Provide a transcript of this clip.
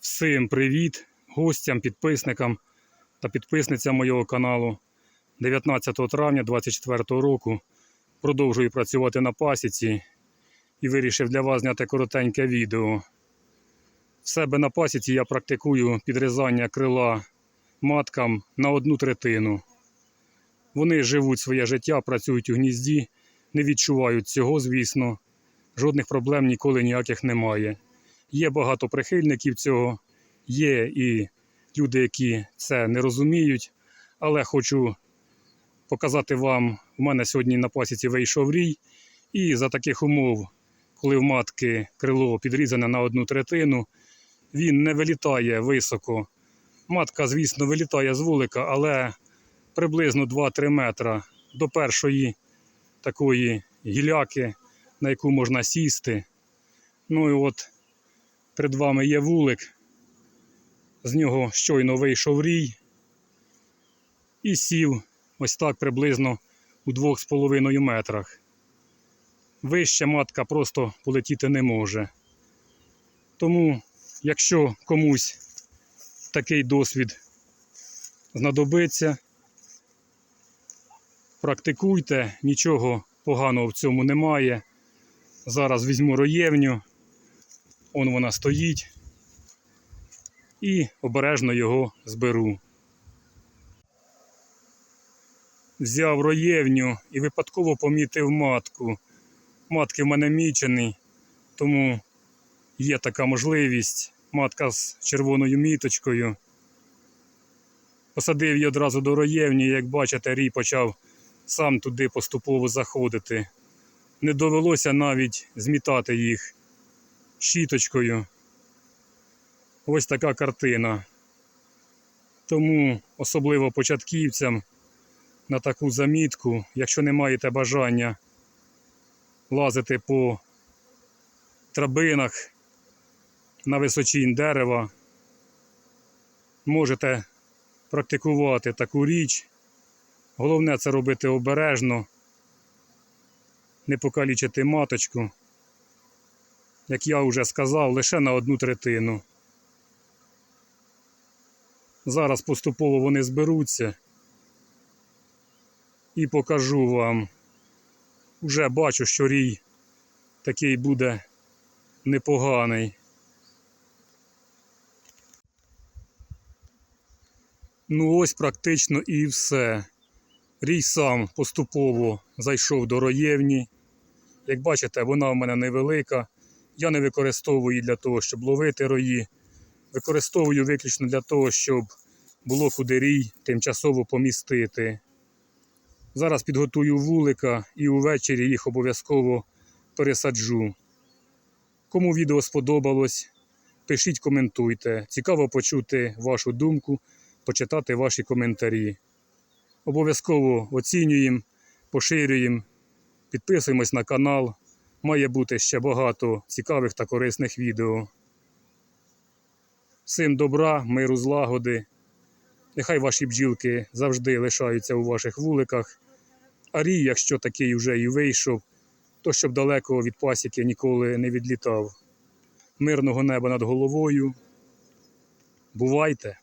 Всім привіт гостям, підписникам та підписницям моєго каналу. 19 травня 2024 року продовжую працювати на пасіці і вирішив для вас зняти коротеньке відео. В себе на пасіці я практикую підрізання крила маткам на одну третину. Вони живуть своє життя, працюють у гнізді, не відчувають цього, звісно. Жодних проблем ніколи ніяких немає. Є багато прихильників цього, є і люди, які це не розуміють. Але хочу показати вам, у мене сьогодні на пасіці вийшов рій, і за таких умов, коли в матки крило підрізане на одну третину, він не вилітає високо. Матка, звісно, вилітає з вулика, але приблизно 2-3 метра до першої такої гіляки, на яку можна сісти. Ну і от перед вами є вулик, з нього щойно вийшов рій і сів ось так приблизно у 2,5 метрах. Вище матка просто полетіти не може. Тому, якщо комусь такий досвід знадобиться, практикуйте, нічого поганого в цьому немає. Зараз візьму роєвню, он вона стоїть, і обережно його зберу. Взяв роєвню і випадково помітив матку. Матки в мене мічені, тому є така можливість. Матка з червоною міточкою. Посадив її одразу до роєвні, як бачите, рій почав сам туди поступово заходити. Не довелося навіть змітати їх щіточкою. Ось така картина. Тому особливо початківцям на таку замітку, якщо не маєте бажання лазити по драбинах на височінь дерева, можете практикувати таку річ. Головне це робити обережно, не покалічити маточку, як я вже сказав, лише на одну третину. Зараз поступово вони зберуться і покажу вам. Уже бачу, що рій такий буде непоганий. Ну ось практично і все. Рій сам поступово зайшов до роєвні. Як бачите, вона в мене невелика. Я не використовую її для того, щоб ловити рої. Використовую виключно для того, щоб було куди рій тимчасово помістити. Зараз підготую вулика і увечері їх обов'язково пересаджу. Кому відео сподобалось, пишіть, коментуйте. Цікаво почути вашу думку, почитати ваші коментарі. Обов'язково оцінюємо, поширюємо, підписуємось на канал. Має бути ще багато цікавих та корисних відео. Всім добра, миру, злагоди. Нехай ваші бджілки завжди лишаються у ваших вуликах. А рій, якщо такий вже і вийшов, то щоб далеко від пасіки ніколи не відлітав. Мирного неба над головою. Бувайте!